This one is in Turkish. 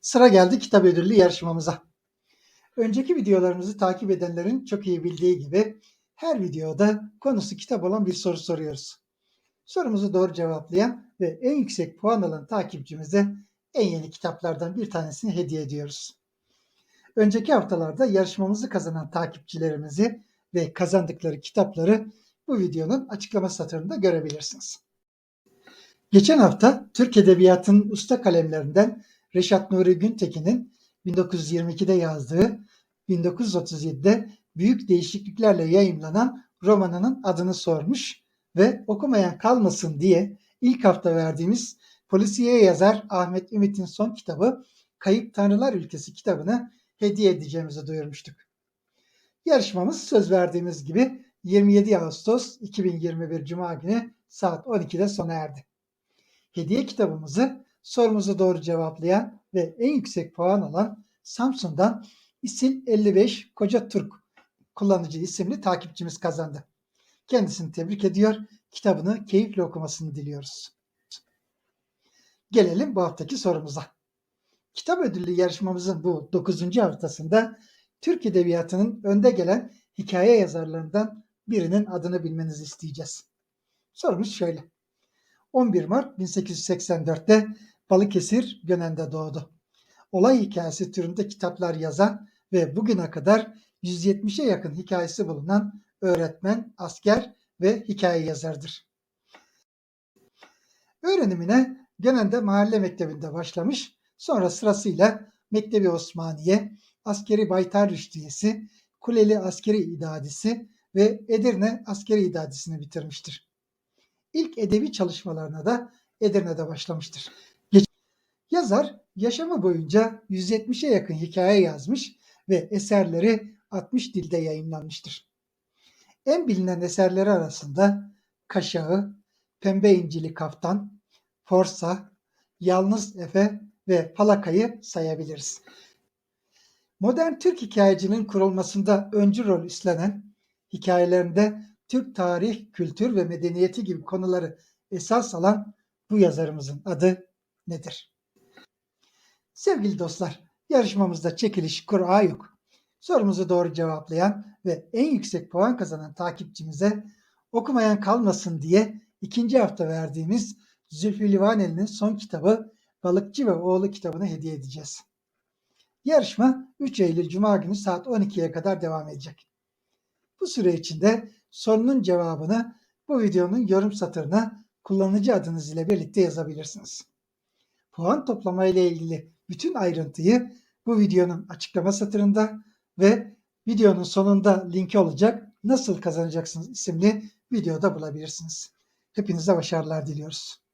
Sıra geldi kitap ödüllü yarışmamıza. Önceki videolarımızı takip edenlerin çok iyi bildiği gibi her videoda konusu kitap olan bir soru soruyoruz. Sorumuzu doğru cevaplayan ve en yüksek puan alan takipçimize en yeni kitaplardan bir tanesini hediye ediyoruz. Önceki haftalarda yarışmamızı kazanan takipçilerimizi ve kazandıkları kitapları bu videonun açıklama satırında görebilirsiniz. Geçen hafta Türk Edebiyatı'nın usta kalemlerinden Reşat Nuri Güntekin'in 1922'de yazdığı 1937'de büyük değişikliklerle yayımlanan romanının adını sormuş ve okumayan kalmasın diye ilk hafta verdiğimiz polisiye yazar Ahmet Ümit'in son kitabı Kayıp Tanrılar Ülkesi kitabını hediye edeceğimizi duyurmuştuk. Yarışmamız söz verdiğimiz gibi 27 Ağustos 2021 Cuma günü saat 12'de sona erdi. Hediye kitabımızı sorumuzu doğru cevaplayan ve en yüksek puan alan Samsun'dan İsil 55 Koca Türk kullanıcı isimli takipçimiz kazandı. Kendisini tebrik ediyor, kitabını keyifle okumasını diliyoruz. Gelelim bu haftaki sorumuza. Kitap ödüllü yarışmamızın bu 9. haftasında Türk Edebiyatı'nın önde gelen hikaye yazarlarından birinin adını bilmenizi isteyeceğiz. Sorumuz şöyle. 11 Mart 1884'te Balıkesir Gönen'de doğdu. Olay hikayesi türünde kitaplar yazan ve bugüne kadar 170'e yakın hikayesi bulunan öğretmen, asker ve hikaye yazarıdır. Öğrenimine Gönen'de mahalle mektebinde başlamış, sonra sırasıyla Mektebi Osmaniye, Askeri Baytar Rüştiyesi, Kuleli Askeri İdadisi ve Edirne Askeri İdadisini bitirmiştir. İlk edebi çalışmalarına da Edirne'de başlamıştır. Yazar yaşamı boyunca 170'e yakın hikaye yazmış ve eserleri 60 dilde yayınlanmıştır. En bilinen eserleri arasında Kaşağı, Pembe İncili Kaftan, Forsa, Yalnız Efe ve Falaka'yı sayabiliriz. Modern Türk hikayecinin kurulmasında öncü rol üstlenen, hikayelerinde Türk tarih, kültür ve medeniyeti gibi konuları esas alan bu yazarımızın adı nedir? Sevgili dostlar, yarışmamızda çekiliş kura yok. Sorumuzu doğru cevaplayan ve en yüksek puan kazanan takipçimize okumayan kalmasın diye ikinci hafta verdiğimiz Zülfü Livaneli'nin son kitabı Balıkçı ve Oğlu kitabını hediye edeceğiz. Yarışma 3 Eylül Cuma günü saat 12'ye kadar devam edecek. Bu süre içinde sorunun cevabını bu videonun yorum satırına kullanıcı adınız ile birlikte yazabilirsiniz. Puan toplama ile ilgili bütün ayrıntıyı bu videonun açıklama satırında ve videonun sonunda linki olacak Nasıl Kazanacaksınız isimli videoda bulabilirsiniz. Hepinize başarılar diliyoruz.